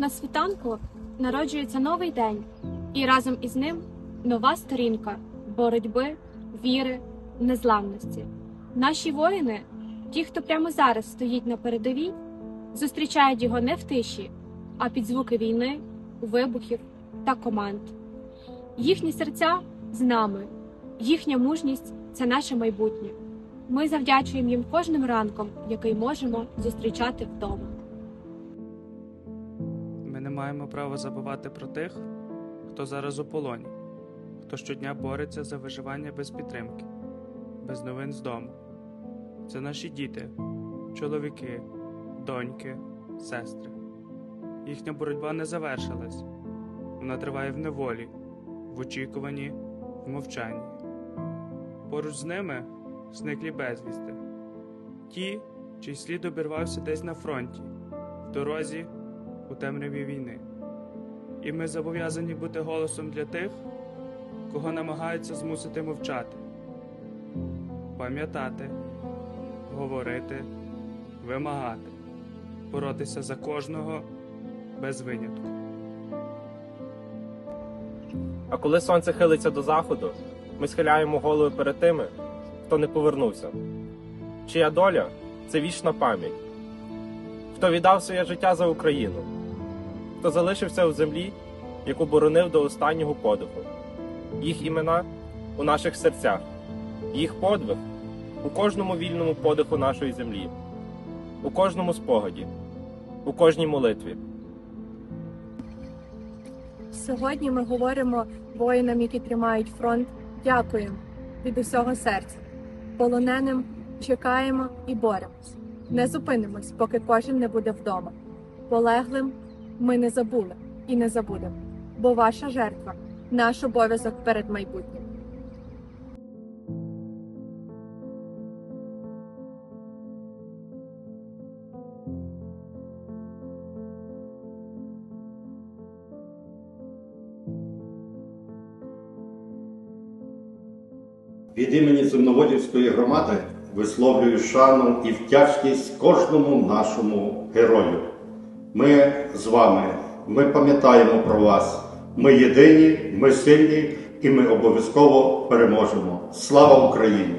На світанку народжується новий день, і разом із ним нова сторінка боротьби, віри, незламності. Наші воїни, ті, хто прямо зараз стоїть на передовій, зустрічають його не в тиші, а під звуки війни, вибухів та команд. Їхні серця з нами, їхня мужність це наше майбутнє. Ми завдячуємо їм кожним ранком, який можемо зустрічати вдома. Маємо права забувати про тих, хто зараз у полоні, хто щодня бореться за виживання без підтримки, без новин з дому. Це наші діти, чоловіки, доньки, сестри. Їхня боротьба не завершилась. Вона триває в неволі, в очікуванні, в мовчанні. Поруч з ними зниклі безвісти. Ті, чий слід обірвався десь на фронті, в дорозі у темряві війни. І ми зобов'язані бути голосом для тих, кого намагаються змусити мовчати, пам'ятати, говорити, вимагати, боротися за кожного без винятку. А коли сонце хилиться до заходу, ми схиляємо голови перед тими, хто не повернувся. Чия доля це вічна пам'ять, хто віддав своє життя за Україну, хто залишився в землі, яку боронив до останнього подиху. Їх імена у наших серцях, їх подвиг у кожному вільному подиху нашої землі, у кожному спогаді, у кожній молитві. Сьогодні ми говоримо воїнам, які тримають фронт. Дякуємо від усього серця. Полоненим чекаємо і боремось. Не зупинимось, поки кожен не буде вдома. Полеглим ми не забули і не забудемо, бо ваша жертва наш обов'язок перед майбутнім. Від імені Земноводівської громади висловлюю шану і вдячність кожному нашому герою. Ми з вами, ми пам'ятаємо про вас. Ми єдині, ми сильні і ми обов'язково переможемо. Слава Україні!